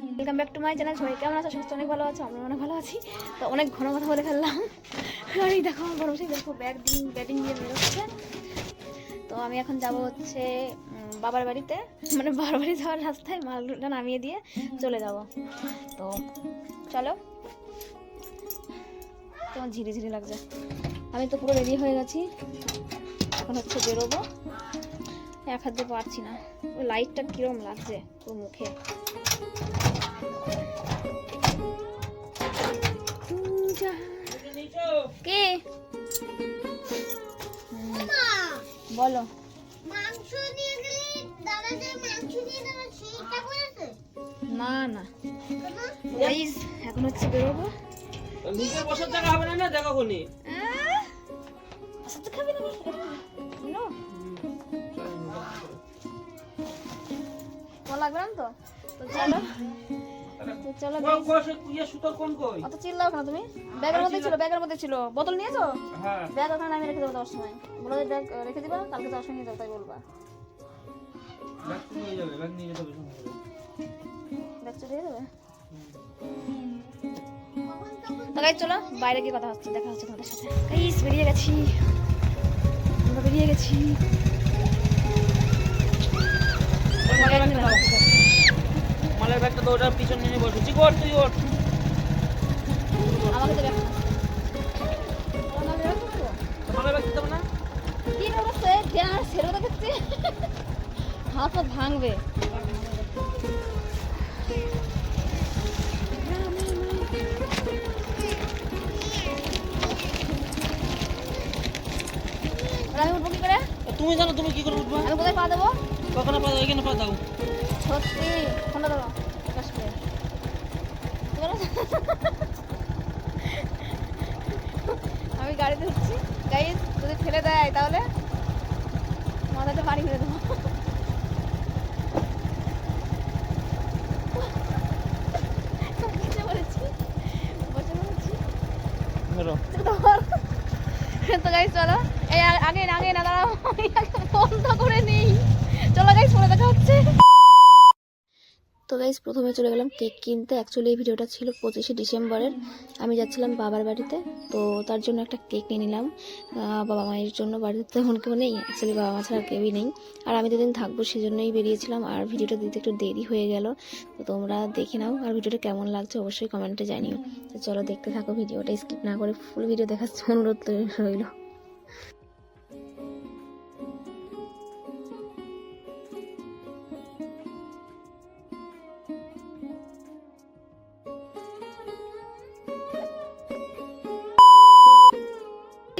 Welcome back to my channel সবাই কেমন আছো? সুস্থ অনেক ভালো আছো? আমরা অনেক ভালো আছি। তো অনেক ঘন কথা বলে ফেললাম। আর এই দেখো, আমার বসে দেখো ব্যাগ দিন ব্যাটিং দিয়ে বেরোচ্ছে। তো আমি এখন যাব হচ্ছে বাবার বাড়িতে। মানে বাবার বাড়ি যাওয়ার রাস্তায় মালটা নামিয়ে দিয়ে চলে যাব। তো চলো। কেমন ঝিরি ঝিরি লাগছে। আমি তো পুরো রেডি হয়ে গেছি। এখন হচ্ছে বেরোবো। এক হাত পারছি না। ওই লাইটটা কিরম লাগছে পুরো মুখে। কে? বলো। মাংস নিয়ে গেলে দাদা যে মাংস নিয়ে দেবে সেইটা করেছে? না না? গাইস এখন হচ্ছে বেরোবো। নিচে বসার জায়গা হবে না না? জায়গা কোনি আহ, আচ্ছা তো খাবি না নো। তোমার লাগবে না তো? তো চলো। তো চলো। ইয়ে সুতোর কোন কই? অত চিল্লাও কেন তুমি। ব্যাগের মধ্যে ছিল ব্যাগের মধ্যে ছিল। বোতল নিয়েছো? হ্যাঁ। ব্যাগ ওখানে আমি রেখে দেবো যাওয়ার সময়। বলো ব্যাগ রেখে দিবা কালকে যাওয়ার সময় নিয়ে যাব তাই বলবা। ব্যাগ চলে যাবে তো গাইজ চলো বাইরে গিয়ে কথা হচ্ছে দেখা হচ্ছে তোমাদের সাথে। গাইজ বেরিয়ে গেছি। আমরা বেরিয়ে গেছি। মালের ব্যাগটা। তো ওটার পিছন নিয়ে বসে ঠিক ওর তুই ওর। হাত ভাঙবে। আর আমি উঠবো কি করে? তুমি জানো তুমি কি করে উঠবা? আমি কোথায় পা দেবো? কখনো পা দাও এখানে পা দাও। সত্যি ফোনটা দেবো করে আমি গাড়িতে উঠছি গাইজ যদি ফেলে দেয় তাহলে মাথাতে পানি ফেলে দেবো। তো গাইজ চলো। এই আগে না আগে না দাঁড়াও। বন্ধ করে নেই চলো গাইজ পরে দেখা হচ্ছে তো গাইজ প্রথমে চলে গেলাম কেক কিনতে। অ্যাকচুয়ালি এই ভিডিওটা ছিল পঁচিশে ডিসেম্বরের। আমি যাচ্ছিলাম বাবার বাড়িতে, তো তার জন্য একটা কেক নিয়ে নিলাম। বাবা মায়ের জন্য বাড়িতে তখন কেউ নেই। অ্যাকচুয়ালি বাবা মা ছাড়া কেউই নেই। আর আমি দুদিন থাকব সেজন্যই বেরিয়েছিলাম, আর ভিডিওটা দিতে একটু দেরি হয়ে গেল। তো তোমরা দেখে নাও, আর ভিডিওটা কেমন লাগছে অবশ্যই কমেন্টে জানিও। তো চলো দেখতে থাকো ভিডিওটা, স্কিপ না করে ফুল ভিডিও দেখার অনুরোধ রইল।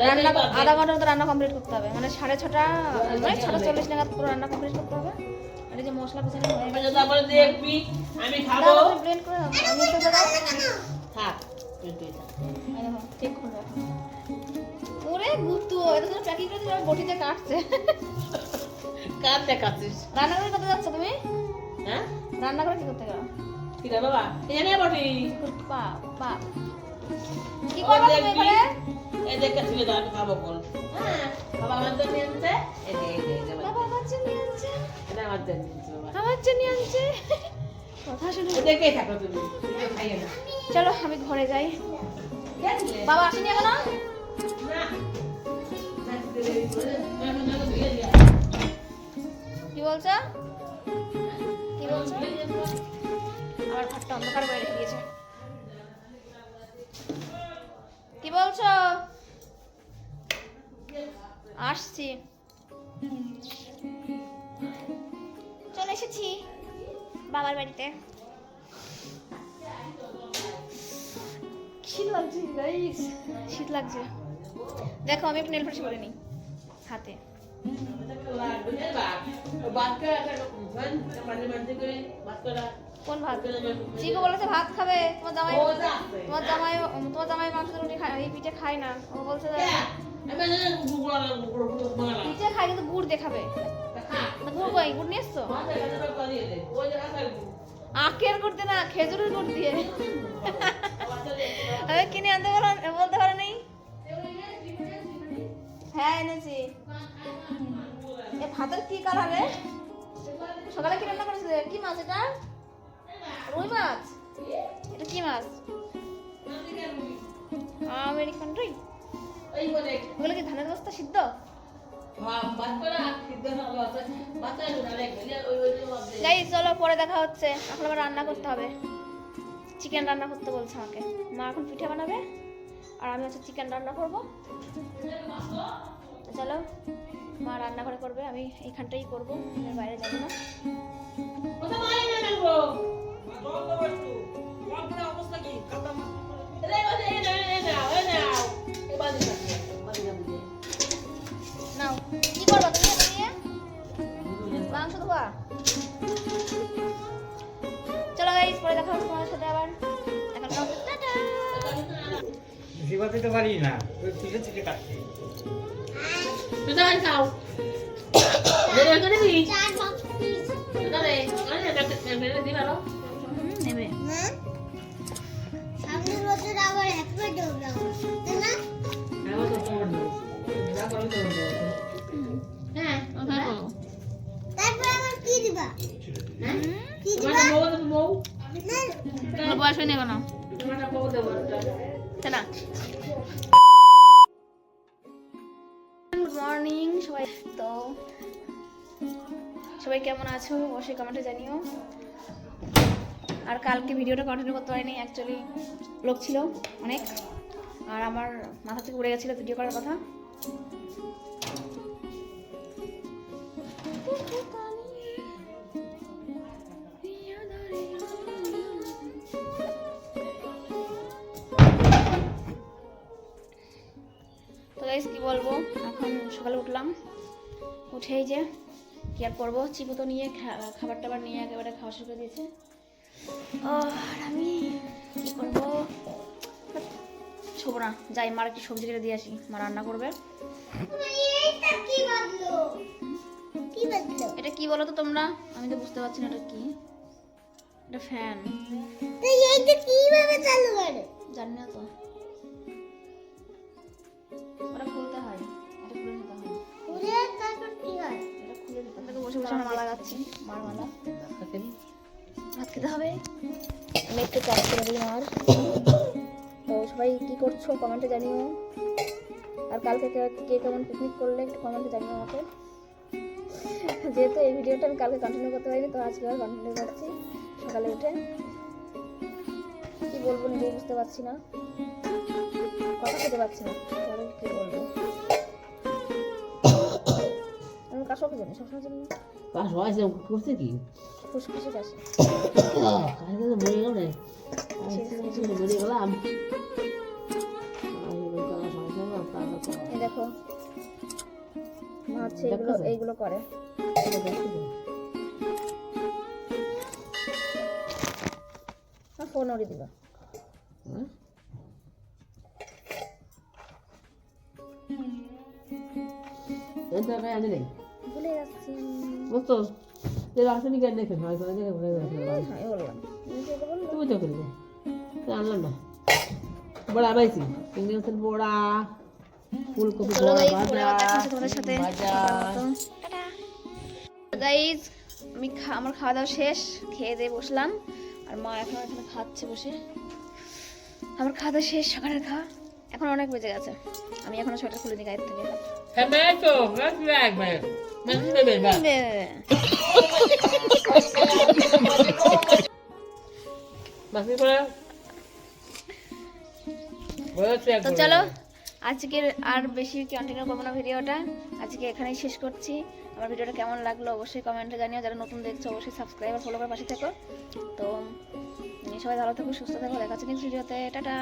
রান্না আধা ঘণ্টার মতো রান্না কমপ্লিট করতে হবে। মানে সাড়ে ছটা মানে ছটা চল্লিশ নাগাদ পুরো রান্না কমপ্লিট করতে হবে। আর এই যে মশলা পিছনে তারপরে দেখবি আমি খাব। ব্লেন্ড করে দাও। আমি তো দাও থাক। ঠিক করে। ওরে গুতু এটা তো প্যাকিং করে দিলাম বটিতে কাটছে। কার দেখাচ্ছিস রান্না করে করতে যাচ্ছ তুমি? হ্যাঁ? রান্না করে কি করতে গেলো? কি রে বাবা? এনে বটি। পা পা কি করব তুমি এবারে এই দেখে দাও আমি খাব বল। হ্যাঁ। বাবা আমার জন্য আনছে। এই দে এই দে বাবা। বাবা আমার জন্য আনছে। এটা আমার জন্য আনছে বাবা। আমার জন্য আনছে। কথা শুনে। দেখেই থাকো তুমি। তুমি খাইয়ে না চলো আমি ঘরে যাই? বাবা আসেনি এখনও। কি বলছো? কি বলছো? আমার ঘরটা অন্ধকার করে রেখে দিয়েছে। কি বলছো? আসছি। চলে এসেছি বাবার বাড়িতে। শীত লাগছে শীত লাগছে। দেখো আমি একটু নেল পলিশ করে নিই হাতে। কোন ভাত? চিকু বলেছে ভাত খাবে তোমার জামাই তোমার জামাই তোমার জামাই মাংস রুটি খায় এই পিঠে খায় না। ও বলছে পিঠে খায় কিন্তু গুড় দিয়ে খাবে। তা গুড় কই? গুড় নিয়ে এসছো? আখের গুড় দিয়ে না খেজুরের গুড় দিয়ে। কিনে আনতে বলো বলতে পারো নেই হ্যাঁ এনেছি। এ ভাতের কি কালার রে? সকালে কি রান্না করেছিলে? কি মাছ এটা? রুই মাছ? এটা কি মাছ? আমেরিকান রুই? ওগুলো কি ধানের বস্তা সিদ্ধ? চলো পরে দেখা হচ্ছে। এখন আবার রান্না করতে হবে। চিকেন রান্না করতে বলছে আমাকে। মা এখন পিঠে বানাবে। আর আমি হচ্ছে চিকেন রান্না করব। তো চলো মা রান্নাঘরে করবে আমি এইখানটাই করব আমি বাইরে যাব না। নাও কি করব তুমি মাংস ধোয়া চলো গাইস পরে দেখা হচ্ছে তোমাদের সাথে আবার। এখন টাটা। জিবাতে তো পারি না তুই তুলে তুলে কাটছি চার বক্স পিস নেবে না সামনের বছর আবার বার্থডে হবে আমার তাই না হ্যাঁ ওখানে তারপর আমার কি দিবা কি দিবা না তোমার বয়স হয়নি এখনও তাই না গুড মর্নিং সবাই তো সবাই কেমন আছো? অবশ্যই কমেন্টে জানিও। আর কালকে ভিডিওটা কন্টিনিউ করতে পারিনি অ্যাকচুয়ালি লোক ছিল অনেক। আর আমার মাথা থেকে উড়ে গেছিল ভিডিও করার কথা। তো গাইস কি বলব? এখন সকালে উঠলাম। উঠেই যে কি আর করব? চিপু তো নিয়ে খাবার টাবার নিয়ে একেবারে খাওয়া শুরু করে দিয়েছে। আর আমি কি করব? ছোবো না যাই মার একটু সবজি কেটে দিয়ে আসি। মা রান্না করবে। এটা কি বলো তো তোমরা? আমি তো বুঝতে পারছি না এটা কি। এটা ফ্যান তো এইটা কীভাবে চালু করে? জানি না তো। আমরা ভাত খেতে হবে আমি একটু চাপ করে দিই মার। তো সবাই কি করছ কমেন্টে জানিও। আর কালকে কে কেমন পিকনিক করলে একটু কমেন্টে জানিও আমাকে। যেহেতু এই ভিডিওটা আমি কালকে কন্টিনিউ করতে পারিনি, তো আজকে আর কন্টিনিউ করছি সকালে উঠে। কি বলব নিজেই বুঝতে পারছি না। কথা খেতে পারছি না। কি বলব? আমি কাশকে জানি সবসময় জানি না করছে কি ফুসফুসে কাশি কালকে তো মরে গেল মরে গেলাম দেখো মা হচ্ছে এইগুলো এইগুলো করে ফোন ওরে দিল আনি নেই ভুলে যাচ্ছি বুঝতো যে রাসনি কেন দেখে হয় তো দেখে ভুলে তুমি যেটা বললে তুমি তো করবে। আনলাম না। বড়া পাইছি চিংড়ি মাছের বড়া ফুলকপি বড়া ভাজা গাইস আমি খা- আমার খাওয়া দাওয়া শেষ খেয়ে দিয়ে বসলাম। আর মা এখন এখানে খাচ্ছে বসে। আমার খাওয়া দাওয়া শেষ সকালের খাওয়া। এখন অনেক বেজে গেছে। আমি এখনও সোয়েটার খুলে দিই গায়ের থেকে। হ্যাঁ তো চলো, আজকের আর বেশি কন্টিনিউ করব না ভিডিওটা। আজকে এখানেই শেষ করছি। আমার ভিডিওটা কেমন লাগল অবশ্যই কমেন্টে জানিও। যারা নতুন দেখছ, অবশ্যই সাবস্ক্রাইব আর ফলো করে পাশে থেকো। তো, সবাই ভালো থাকো, সুস্থ থাকো। দেখা হচ্ছে নেক্সট ভিডিওতে টাটা।